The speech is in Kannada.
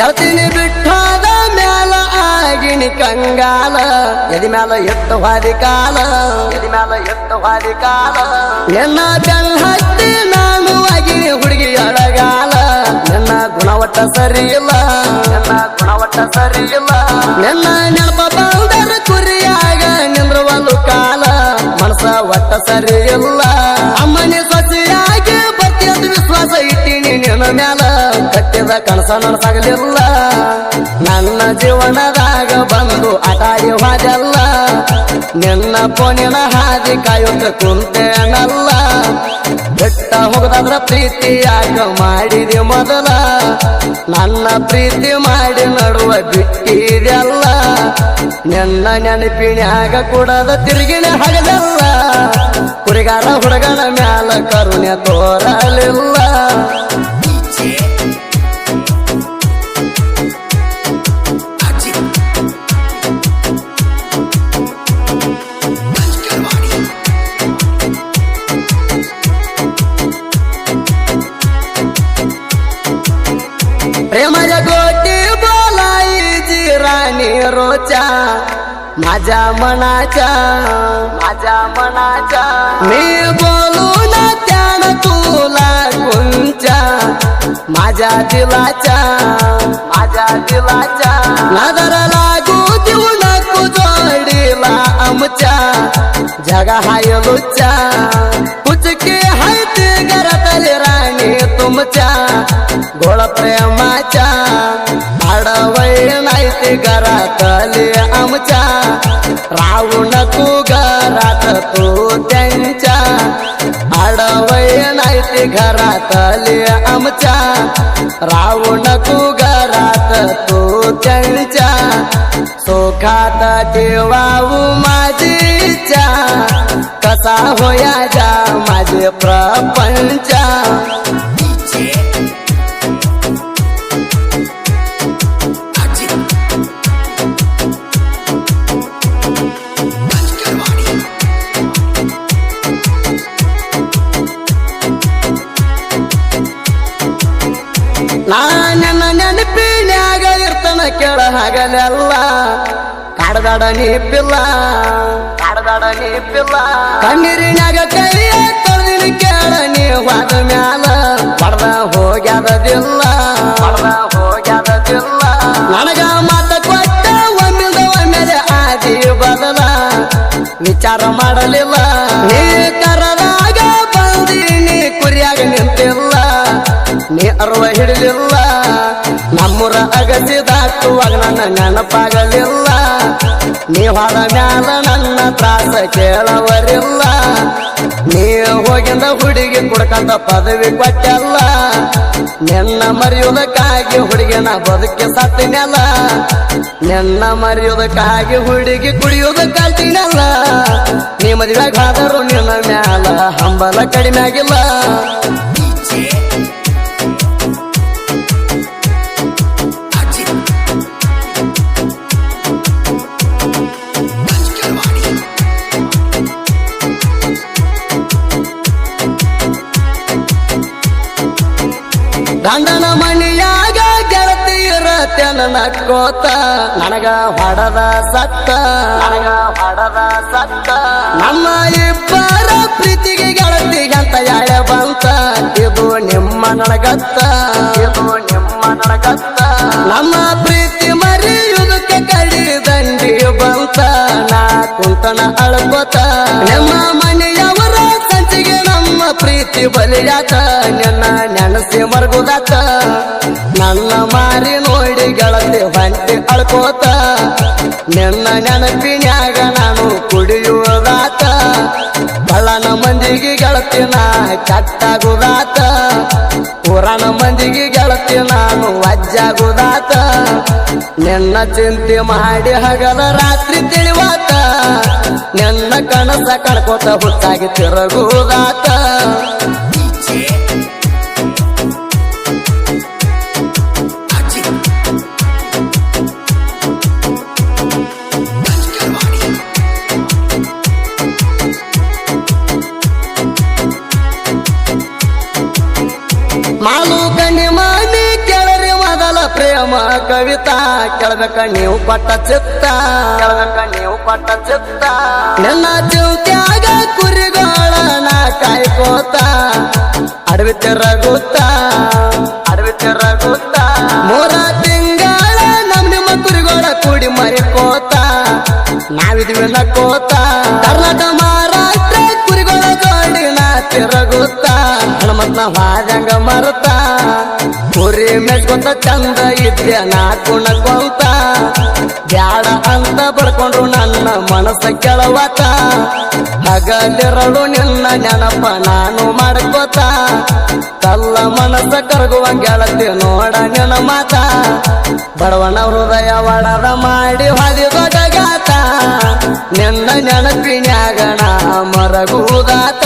ಗೆಳತಿನಿ ಬಿಟ್ಟಾದ ಮ್ಯಾಲ ಆಗಿನಿ ಕಂಗಾಲ. ಎದಿ ಮ್ಯಾಲ ಎತ್ತು ಹಾದಿ ಕಾಲ. ಎದಿ ಮ್ಯಾಲ ಎತ್ತು ಹಾದಿ ಕಾಲ. ಎನ್ನ ಬೆಲ್ ಹತ್ತಿ ನಾನು ಆಗಿನಿ ಹುಡುಗಿ ಅಳಗಾಲ. ನನ್ನ ಗುಣವಟ್ಟ ಸರಿ ಇಲ್ಲ. ನನ್ನ ಗುಣವಟ್ಟ ಸರಿ ಇಲ್ಲ. ನನ್ನ ನೆನಪ ಬಂದರ ಕುರಿಯಾಗ ನಿಂದ್ರವಲ್ಲು ಕಾಲ. ಮನಸ ಒಟ್ಟ ಸರಿ ಇಲ್ಲ. ಅಮ್ಮನಿ ಸೊಸೆಯಾಗಿ ಬರ್ತಿಯದ ವಿಶ್ವಾಸ ಇಟ್ಟಿನಿ ನಿನ್ನ ಮ್ಯಾಲ. ಕಟ್ಟಿದ ಕನಸ ನನಸಾಗಲಿಲ್ಲ. ನನ್ನ ಜೀವನದಾಗ ಬಂದು ಅಟಾಯಿ ಹೋದಲ್ಲ. ನಿನ್ನ ಪೋನಿನ ಹಾದಿ ಕಾಯುತ್ತ ಕುಂತೇನಲ್ಲ ಬೆಟ್ಟ ಹೋಗದಾದ್ರ ಪ್ರೀತಿ ಯಾಕ ಮಾಡಿದೆ ಮೊದಲ? ನನ್ನ ಪ್ರೀತಿ ಮಾಡಿ ನಡುವ ಬಿಟ್ಟಿದೆಲ್ಲ ನಿನ್ನ ನೆನಪಿನ್ಯಾಗ ಕೂಡದ ತಿರುಗಿನ ಹಗದಲ್ಲ. ಕುರಿಗಾರ ಹುಡುಗನ ಮ್ಯಾಲ ಕರುಣೆ ತೋರಲಿಲ್ಲ. राणी माझ्या मनाच्या माझ्या मनाच्या. मी बोलू ना त्यान तुला कोणच्या माझ्या दिलाच्या माझ्या दिलाच्या. नादर लागू देऊ नको जोडीला आमच्या जगा हाय लोच्या पुचके हाय ते घरातले राणी तुमच्या गोळ प्रेमाच्या. वैर नाही घरातले आमच्या. राहू नको घरात तू त्यांच्या. आडवय नाही घरातले आमच्या. राहू नको घरात तू त्यांच्या. सुखात देवाऊ माझीच्या. कसा होया जा माझे प्रपंचा. ಕೆಳ ಹಗಲೆಲ್ಲ ಕಾಡದಾಡ ನೀಪಿಲ್ಲ. ಕಾಡದಾಡ ನೀಪಿಲ್ಲ. ಕಣ್ಣೀರಿನಾಗ ಕೈಯ ತೊಳೆದಿನ ಕೇಳ, ನೀ ಹೋದ ಮ್ಯಾಲ. ಪಡ್ದ ಹೋಗ್ಯಾದಿಲ್ಲ ಪಡ್ದ ಹೋಗ್ಯಾದದಿಲ್ಲ. ನನಗ ಮಾತ ಕೊಟ್ಟ ಒಮ್ಮಿದ ಆದಿ ಬದಲ. ವಿಚಾರ ಮಾಡಲಿಲ್ಲ. ನೀ ಬಂದಿ, ನೀ ಕುರಿಯಾಗ ನಿಂತಿಲ್ಲ. ನೀ ಅರ್ವ ಹಿಡಿಲಿಲ್ಲ ನಮ್ಮೂರ ಅಗಸಿ ದಾಟುವಾಗ ನನ್ನ ನೆನಪಾಗಲಿಲ್ಲ. ನೀ ಹೊರ ಮ್ಯಾಲ ನನ್ನ ತ್ರಾಸ ಕೇಳವರಿಲ್ಲ. ನೀ ಹೋಗಿಂದ ಹುಡುಗಿ ಕುಡ್ಕಂತ ಪದವಿ ಕೊಟ್ಟಲ್ಲ. ನಿನ್ನ ಮರೆಯುವುದಕ್ಕಾಗಿ ಹುಡುಗಿನ ಬದುಕಿ ಸತ್ತಿನಲ್ಲ. ನಿನ್ನ ಮರೆಯುವುದಕ್ಕಾಗಿ ಹುಡುಗಿ ಕುಡಿಯುವುದು ಕಲ್ತಿನಲ್ಲ. ನೀ ಮದುವೆಗಾದರೂ ನಿನ್ನ ಮ್ಯಾಲ ಹಂಬಲ ಕಡಿಮೆ ಆಗಿಲ್ಲ ನಕ್ಕೋತ ನನಗ ಹೊಡದ ಸತ್ತ. ನನಗ ಹೊಡದ ಸತ್ತ. ನಮ್ಮ ಇಬ್ಬರ ಪ್ರೀತಿಗೆ ಗೆಳತಿಗಂತ ಯಾಳೆ ಬಂತ. ಇದು ನಿಮ್ಮ ನನಗತ್ತ. ಇದು ನಿಮ್ಮ ನನಗತ್ತ. ನಮ್ಮ ಪ್ರೀತಿ ಮರೆಯುವುದಕ್ಕೆ ಕಡಿ ದಂಡಿ ಬಂತ. ನಾ ಕುಂತನ ಅಳ್ಕೋತ. ನಮ್ಮ ಮನೆಯವರ ಸಂಚಿಗೆ ನಮ್ಮ ಪ್ರೀತಿ ಬಲಿಯಾತ. ನಿನ್ನ ನೆನಸಿ ಮರ್ಗುದಾತ. ನನ್ನ ಮಾರಿ ನೆನಪಿನ್ಯಾಗ ನಾನು ಕುಡಿಯುವುದಾತ ಬಳ್ಳನ ಮಂದಿಗೆ ಗೆಳತಿನ ಕಟ್ಟಾಗುದಾತ ಪುರಾಣ ಮಂದಿಗೆ ಗೆಳತಿ ನಾನು ವಜ್ಜಾಗುದಾತ ನಿನ್ನ ಚಿಂತೆ ಮಾಡಿ ಹಗಲ ರಾತ್ರಿ ತಿಳಿವಾತ. ನಿನ್ನ ಕನಸ ಕಳ್ಕೋತ ಹುಟ್ಟಾಗಿ ತಿರುಗುದಾತ ಮಾಲು ಕಣ್ಣಿ ಮಾಡಿ ಕೆಳರಿ ಮೊದಲ ಪ್ರೇಮ ಕವಿತಾ. ಕೇಳ್ಬೇಕ ನೀವು ಪಟ್ಟ ಚಿತ್ತ. ಕೇಳ್ಬೇಕ ನೀವು ಕೊಟ್ಟ ಚಿತ್ತ. ನನ್ನ ಚಿಂತ್ಯಾಗ ಕುರಿಗೋಳ ನಾ ಕಾಯ್ಕೋತ ಅಡವಿ ತಿರಗುತ್ತ ಅಡವಿ ತಿರಗುತ್ತ ಮೂರ ತಿಂಗಳ ನಮ್ ನಿಮ್ಮ ಕುರಿಗಳ ಕೂಡಿ ಮರಿಕೋತ ನಾವಿದ್ವಿ ನಕ್ಕೋತ. ಕರ್ನಾಟಕ ಹನುಮಂತನ ಹಾರಂಗ ಮರುತ. ಕುರಿ ಮೆಚ್ಕೊಂತ ಚಂದ ಇದ್ದೆ ನಾ ಕುಣಕೊಂತ ಬ್ಯಾಡ ಅಂತ ಬರ್ಕೊಂಡ್ರು ನನ್ನ ಮನಸ್ಸ ಕೆಳವತ. ಹಗಲಿರಳು ನಿನ್ನ ನೆನಪ ನಾನು ಮಾಡ್ಕೋತ. ತಲ್ಲ ಮನಸ್ಸ ಕರಗುವ ಗೆಳತಿ ನೋಡ ನಿನ್ನ ಮಾತ. ಬಡವನ ಹೃದಯ ಒಡದ ಮಾಡಿ ಹೊದಿ ದೊಡ್ಡಗಾತ ನಿನ್ನ ನೆನಪಿನ್ಯಾಗ ನಾ ಮರಗುವುದಾತ